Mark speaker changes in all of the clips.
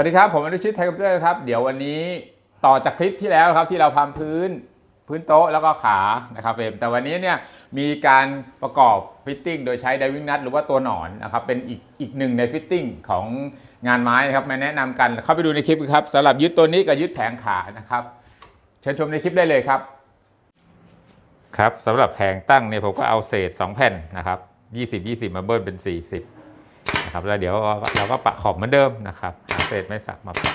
Speaker 1: สวัสดีครับ ผมอนุชิตไทยคอมพิวเตอร์ครับ เดี๋ยววันนี้ต่อจากคลิปที่แล้วครับที่เราทำพื้นพื้นโต๊ะแล้วก็ขานะครับเฟรมแต่วันนี้เนี่ยมีการประกอบฟิตติ้งโดยใช้ไดวิ่งนัทหรือว่าตัวหนอนนะครับเป็นอีกอีกหนึ่งในฟิตติ้งของงานไม้นะครับมาแนะนำกันเข้าไปดูในคลิปครับสำหรับยึดตัวนี้กับยึดแผงขานะครับเชิญชมในคลิปได้เลยครับ ครับสำหรับแผงตั้งเนี่ยผมก็เอาเศษ 2 แผ่นนะครับ20 20 มาเบิ้ลเป็น 40นะครับแล้วเดี๋ยวเราก็ปะขอบเหมือนเดิมนะครับ เศษไม้สักมาปะ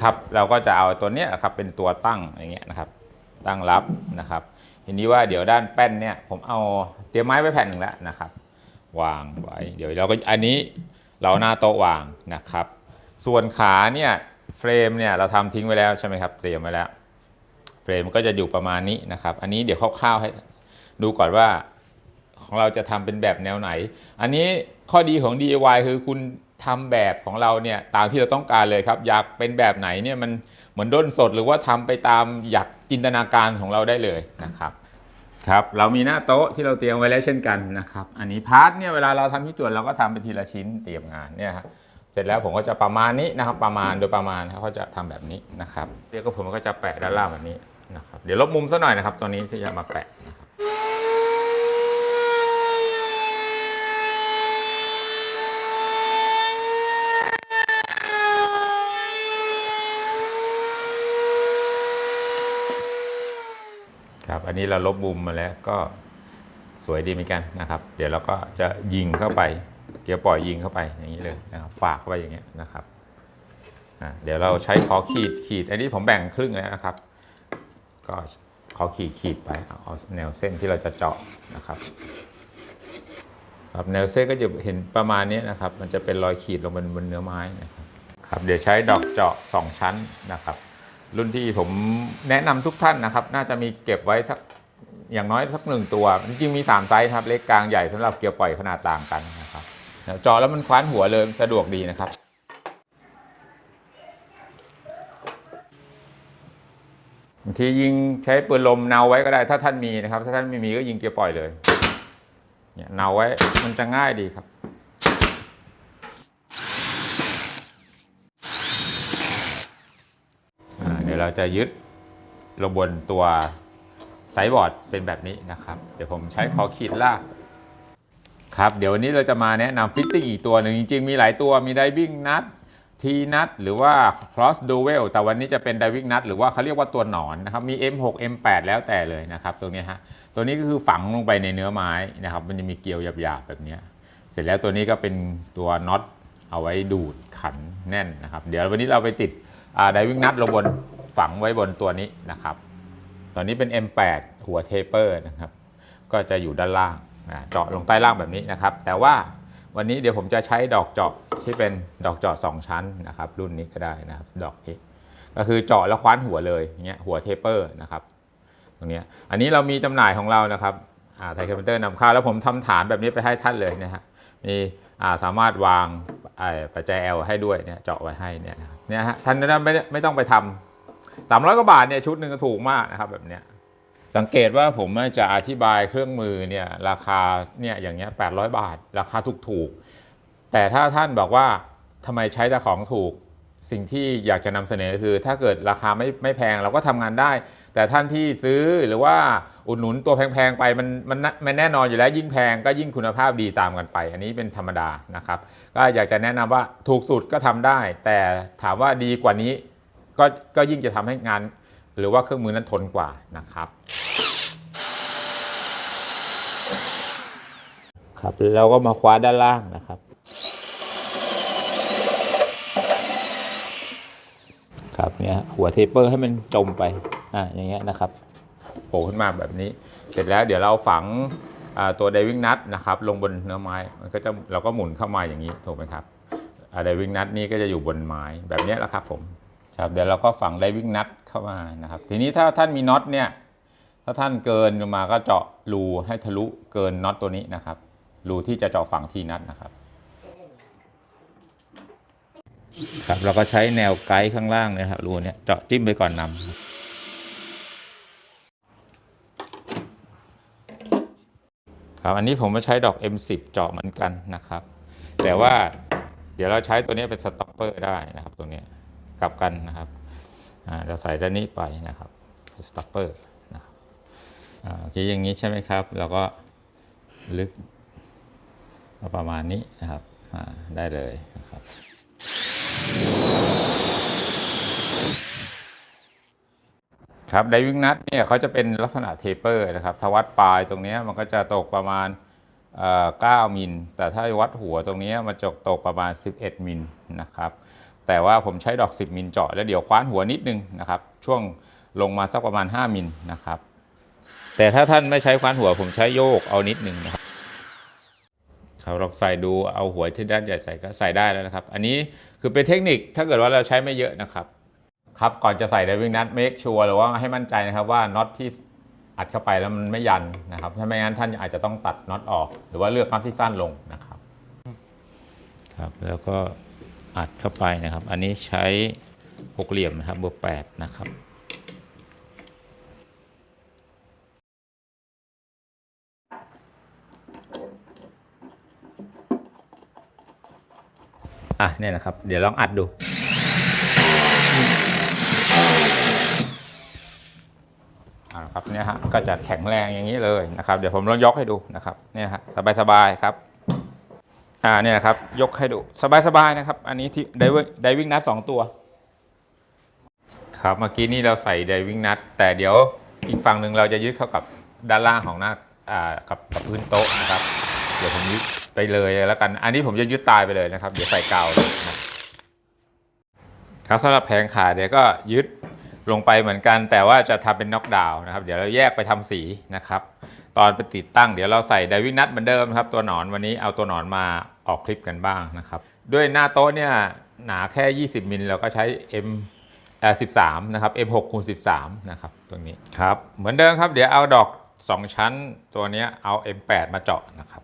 Speaker 1: ครับเราก็จะเอาตัวเนี้ยครับเป็นตัวตั้งอย่างเงี้ยนะครับ ตั้งรับนะครับทีนี้ว่าเดี๋ยวด้านแป้นเนี่ยผมเอาเตรียมไม้ไว้แผ่นหนึ่งแล้วนะครับ วางไว้เดี๋ยวเราก็อันนี้เราหน้าโต๊ะวางนะครับ ส่วนขาเนี่ยเฟรมเนี่ยเราทำทิ้งไว้แล้วใช่ไหมครับเตรียมไว้แล้วเฟรมก็จะอยู่ประมาณนี้นะครับ อันนี้เดี๋ยวคร่าวๆให้ดูก่อนว่าของเราจะทำเป็นแบบแนวไหน อันนี้ข้อดีของ DIY คือคุณ ทำแบบของเราเนี่ยตามที่เราต้องการเลยครับ อยากเป็นแบบไหนเนี่ยมันเหมือนด้นสดหรือว่าทำไปตามอยากจินตนาการของเราได้เลยนะครับครับเรามีหน้าโต๊ะที่เราเตรียมไว้แล้วเช่นกันนะครับ อันนี้พาร์ทเนี่ยเวลาเราทำที่จวนเราก็ทำเป็นทีละชิ้นเตรียมงานเนี่ยครับเสร็จแล้วผมก็จะประมาณนี้นะครับ ประมาณโดยประมาณเขาจะทำแบบนี้นะครับเรียกก็ผมก็จะแปะด้านล่างแบบนี้นะครับเดี๋ยวลบมุมซะหน่อยนะครับ ตัวนี้ที่จะมาแปะนะครับ ครับอันนี้เราลบมุมมาแล้วก็สวยดีเหมือนกันนะครับ เดี๋ยวเราก็จะยิงเข้าไป เกียวปล่อยยิงเข้าไปอย่างนี้เลยนะครับฝากเข้าไปอย่างเงี้ยนะครับเดี๋ยวเราใช้ขอขีดขีด อันนี้ผมแบ่งครึ่งแล้วนะครับ ก็ขอขีดขีดไปเอาเอาแนวเส้นที่เราจะเจาะนะครับครับแนวเส้นก็จะเห็นประมาณนี้นะครับ มันจะเป็นรอยขีดลงบนบนเนื้อไม้นะครับครับเดี๋ยวใช้ดอกเจาะ 2 ชั้นนะครับ รุ่นที่ผมแนะนำทุกท่านนะครับ น่าจะมีเก็บไว้สักอย่างน้อยสักหนึ่งตัว จริงๆมี 3 ไซส์ครับ เล็กกลางใหญ่สำหรับเกียวปล่อยขนาดต่างกันนะครับจาะแล้วมันคว้านหัวเลยสะดวกดีนะครับบางทียิงใช้ปืนลมเนาไว้ก็ได้ ถ้าท่านมีนะครับ ถ้าท่านไม่มีก็ยิงเกียร์ปล่อยเลยเนี่ยเนาไว้มันจะง่ายดีครับ อ่า เราจะยึดลงบนตัวไซบอร์ดเป็นแบบนี้นะครับ เดี๋ยวผมใช้คอขีดลากครับ เดี๋ยววันนี้เราจะมาแนะนำฟิตติ้งอีกตัวหนึ่งจริง ๆ มีหลายตัวมีไดวิ่งนัททีนัทหรือว่า cross duel แต่วันนี้จะเป็นไดวิ่งนัทหรือว่าเขาเรียกว่าตัวหนอนนะครับ มี M6 M8 แล้วแต่เลยนะครับ ตรงนี้ฮะ ตัวนี้ก็คือฝังลงไปในเนื้อไม้นะครับ มันจะมีเกลียวหยาบๆแบบนี้ เสร็จแล้วตัวนี้ก็เป็นตัวน็อตเอาไว้ดูดขันแน่นนะครับ เดี๋ยววันนี้เราไปติดไดวิ่งนัทลงบน ฝังไว้บนตัวนี้นะครับตอนนี้เป็น M8 หัวเทเปอร์นะครับ ก็จะอยู่ด้านล่างเจาะลงใต้ล่างแบบนี้นะครับ แต่ว่าวันนี้เดี๋ยวผมจะใช้ดอกเจาะที่เป็นดอกเจาะ2ชั้นนะครับ รุ่นนี้ก็ได้นะครับ ดอกนี้ก็คือเจาะแล้วคว้านหัวเลยอย่างเงี้ยหัวเทเปอร์นะครับ ตรงนี้อันนี้เรามีจำหน่ายของเรานะครับไทยคอมพิวเตอร์นำเข้าแล้วผมทำฐานแบบนี้ไปให้ท่านเลยนะฮะมีอ่าสามารถวางไอ้ปัจจัย L ให้ด้วยเนี่ยเจาะไว้ให้เนี่ยนะครับเนี่ยฮะท่านไม่ได้ไม่ต้องไปทำ สามร้อยกว่าบาทเนี่ยชุดหนึ่งถูกมากนะครับแบบเนี้ยสังเกตว่าผมจะอธิบายเครื่องมือเนี่ยราคาเนี่ยอย่างเงี้ยแปดร้อยบาท ราคาถูกถูกๆแต่ถ้าท่านบอกว่าทำไมใช้แต่ของถูกสิ่งที่อยากจะนำเสนอคือ ถ้าเกิดราคาไม่ไม่แพงเราก็ทำงานได้ แต่ท่านที่ซื้อหรือว่าอุดหนุนตัวแพงๆไปมันมันมันแน่นอนอยู่แล้วยิ่งแพงก็ยิ่งคุณภาพดีตามกันไป อันนี้เป็นธรรมดานะครับ ก็อยากจะแนะนำว่าถูกสุดก็ทำได้ แต่ถามว่าดีกว่านี้ ก็ก็ยิ่งจะทำให้งาน หรือว่าเครื่องมือนั้นทนกว่านะครับครับเราก็มาคว้าด้านล่างนะครับ ครับเนี่ยหัวเทปเปอร์ให้มันจมไปอ่าอย่างเงี้ยนะครับโผล่ขึ้นมาแบบนี้ เสร็จแล้วเดี๋ยวเราฝังตัวไดวิ่งนัทนะครับ ลงบนเนื้อไม้มันก็จะเราก็หมุนเข้ามาอย่างนี้ถูกไหมครับไดวิ่งนัทนี่ก็จะอยู่บนไม้แบบนี้แหละครับผม ครับเดี๋ยวเราก็ฝังไดวิ่งนัทเข้ามานะครับ ทีนี้ถ้าท่านมีน็อตเนี่ยถ้าท่านเกินลงมาก็เจาะรูให้ทะลุเกินน็อตตัวนี้นะครับรูที่จะเจาะฝังที่นัทนะครับครับเราก็ใช้แนวไกด์ข้างล่างเนี่ยครับรูเนี่ยเจาะจิ้มไปก่อนนำครับอันนี้ผมมาใช้ดอก M10 เจาะเหมือนกันนะครับ แต่ว่าเดี๋ยวเราใช้ตัวนี้เป็นสต็อปเปอร์ได้นะครับตัวนี้ กลับกันนะครับเราใส่ด้านนี้ไปนะครับสต็อปเปอร์นะครับอ่าโอเคอย่างนี้ใช่ไหมครับ เราก็ลึกมาประมาณนี้นะครับได้เลยนะครับครับไดวิ่งนัทเนี่ยเขาจะเป็นลักษณะเทเปอร์นะครับถ้าวัดปลายตรงนี้มันก็จะตกประมาณเอ่อ9มิลแต่ถ้าวัดหัวตรงนี้มันจะตกประมาณ 11มิลนะครับ แต่ว่าผมใช้ดอก 10 มิลเจาะแล้วเดี๋ยวคว้านหัวนิดนึงนะครับช่วงลงมาสักประมาณ 5 มิลนะครับแต่ถ้าท่านไม่ใช้คว้านหัวผมใช้โยกเอานิดนึงนะครับเขาลองใส่ดูเอาหัวที่ด้านใหญ่ใส่ก็ใส่ได้แล้วนะครับ อันนี้คือเป็นเทคนิคถ้าเกิดว่าเราใช้ไม่เยอะนะครับครับก่อนจะใส่ไดวิ่งนัทเมคชัวร์หรือว่าให้มั่นใจนะครับว่าน็อตที่อัดเข้าไปแล้วมันไม่ยันนะครับถ้าไม่งั้นท่านอาจจะต้องตัดน็อตออก หรือว่าเลือกน็อตที่สั้นลงนะครับ ครับแล้วก็ อัดเข้าไปนะครับ อันนี้ใช้หกเหลี่ยมนะครับเบอร์แปดนะครับอะเนี่ยนะครับ เดี๋ยวลองอัดดูอ่าครับเนี่ยฮะก็จะแข็งแรงอย่างนี้เลยนะครับ เดี๋ยวผมลองยกให้ดูนะครับเนี่ยฮะสบายๆครับ อ่าเนี่ยนะครับ ยกให้ดู สบายๆนะครับ อันนี้ที่ไดวิ่งไดวิ่งนัทสองตัว ครับเมื่อกี้นี่เราใส่ไดวิ่งนัทแต่เดี๋ยวอีกฝั่งหนึ่งเราจะยึดเข้ากับด้านล่างของหน้าอ่ากับกับพื้นโต๊ะนะครับ เดี๋ยวผมยึดไปเลยแล้วกัน อันนี้ผมจะยึดตายไปเลยนะครับ เดี๋ยวใส่กาวเลยนะครับสำหรับแผงขาเดี๋ยวก็ยึดลงไปเหมือนกัน แต่ว่าจะทำเป็นน็อกดาวน์นะครับ เดี๋ยวเราแยกไปทำสีนะครับ ตอนไปติดตั้งเดี๋ยวเราใส่ไดวินัทเหมือนเดิมครับตัวหนอนวันนี้เอาตัวหนอนมาออกคลิปกันบ้างนะครับด้วยหน้าโต๊ะเนี่ยหนาแค่ 20มิลเราก็ใช้ M เอ13นะครับ M6 คูณ13นะครับตรงนี้ครับเหมือนเดิมครับเดี๋ยวเอาดอก 2 ชั้นตัวนี้เอา M8 มาเจาะนะครับ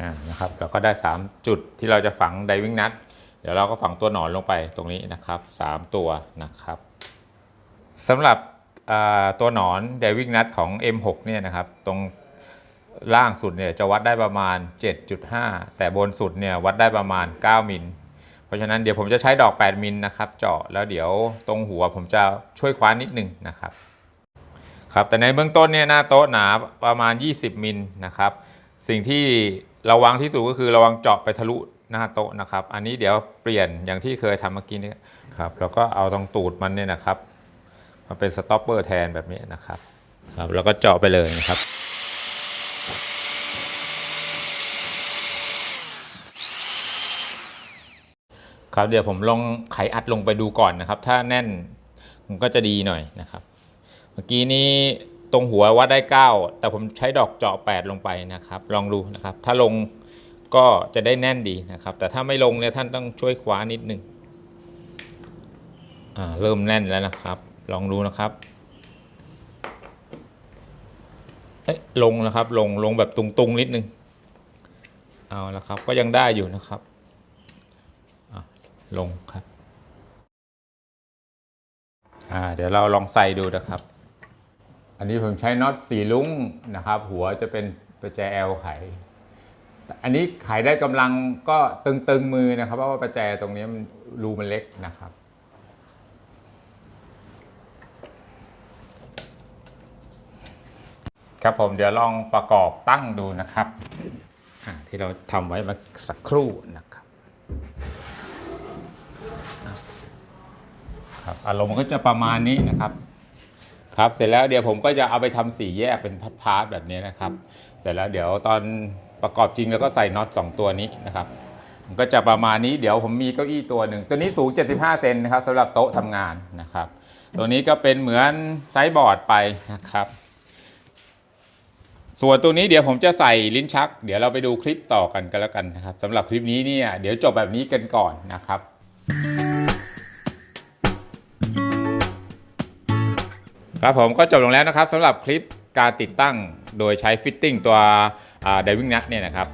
Speaker 1: อ่านะครับเรา ก็ได้ 3 จุดที่เราจะฝังไดวิ่งนัทเดี๋ยวเราก็ฝังตัวหนอนลงไปตรงนี้นะครับ 3 ตัวนะครับสำหรับตัวหนอนไดวิ่งนัทของ M6 เนี่ยนะครับตรงล่างสุดเนี่ยจะวัดได้ประมาณ 7.5 แต่บนสุดเนี่ยวัดได้ประมาณ 9 มิล เพราะฉะนั้นเดี๋ยวผมจะใช้ดอก 8 มิลนะครับเจาะแล้วเดี๋ยวตรงหัวผมจะช่วยคว้านนิดนึงนะครับครับแต่ในเบื้องต้นเนี่ยหน้าโต๊ะหนาประมาณ 20 มิลนะครับสิ่งที่ ระวังที่สุดก็คือระวังเจาะไปทะลุหน้าโต๊ะนะครับ อันนี้เดี๋ยวเปลี่ยนอย่างที่เคยทำเมื่อกี้นี้ครับแล้วก็เอาตรงตูดมันเนี่ยนะครับมาเป็นสต็อปเปอร์แทนแบบนี้นะครับครับ แล้วก็เจาะไปเลยนะครับครับเดี๋ยวผมลองไขอัดลงไปดูก่อนนะครับ ถ้าแน่นมันก็จะดีหน่อยนะครับ เมื่อกี้นี้ ตรงหัววัดได้ 9 แต่ผมใช้ดอกเจาะ8 ลงไปนะครับ ลองดูนะครับ ถ้าลงก็จะได้แน่นดีนะครับ แต่ถ้าไม่ลงเนี่ยท่านต้องช่วยคว้านิดนึงอ่าเริ่มแน่นแล้วนะครับ ลองดูนะครับเอ๊ะลงนะครับลงลงแบบตุงๆนิดนึงเอาละครับก็ยังได้อยู่นะครับอะลงครับอ่าเดี๋ยวเราลองใส่ดูนะครับ อันนี้ผมใช้น็อตสีลุ้งนะครับ หัวจะเป็นประแจแอลไข อันนี้ไขได้กำลังก็ตึงๆมือนะครับ เพราะว่าประแจตรงนี้มันรูมันเล็กนะครับครับผมเดี๋ยวลองประกอบตั้งดูนะครับ ที่เราทำไว้มาสักครู่นะครับครับอารมณ์ก็จะประมาณนี้นะครับ ครับเสร็จแล้วเดี๋ยวผมก็จะเอาไปทำสีแยกเป็นพาร์ทแบบนี้นะครับ เสร็จแล้วเดี๋ยวตอนประกอบจริงแล้วก็ใส่น็อต2 ตัวนี้นะครับมันก็จะประมาณนี้เดี๋ยวผมมีเก้าอี้ตัวหนึ่งตัวนี้สูง 75 เซนนะครับสำหรับโต๊ะทำงานนะครับ ตัวนี้ก็เป็นเหมือนไซส์บอร์ดไปนะครับ ส่วนตัวนี้เดี๋ยวผมจะใส่ลิ้นชัก เดี๋ยวเราไปดูคลิปต่อกันกันแล้วกันนะครับสำหรับคลิปนี้เนี่ยเดี๋ยวจบแบบนี้กันก่อนนะครับ ครับผมก็จบลงแล้วนะครับสำหรับคลิปการติดตั้งโดยใช้ฟิตติ้งตัวไดวิ่งนัทเนี่ยนะครับ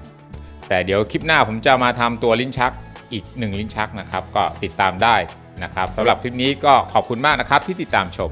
Speaker 1: แต่เดี๋ยวคลิปหน้าผมจะมาทำตัวลิ้นชักอีก 1 ลิ้นชักนะครับ ก็ติดตามได้นะครับสำหรับคลิปนี้ก็ขอบคุณมากนะครับที่ติดตามชม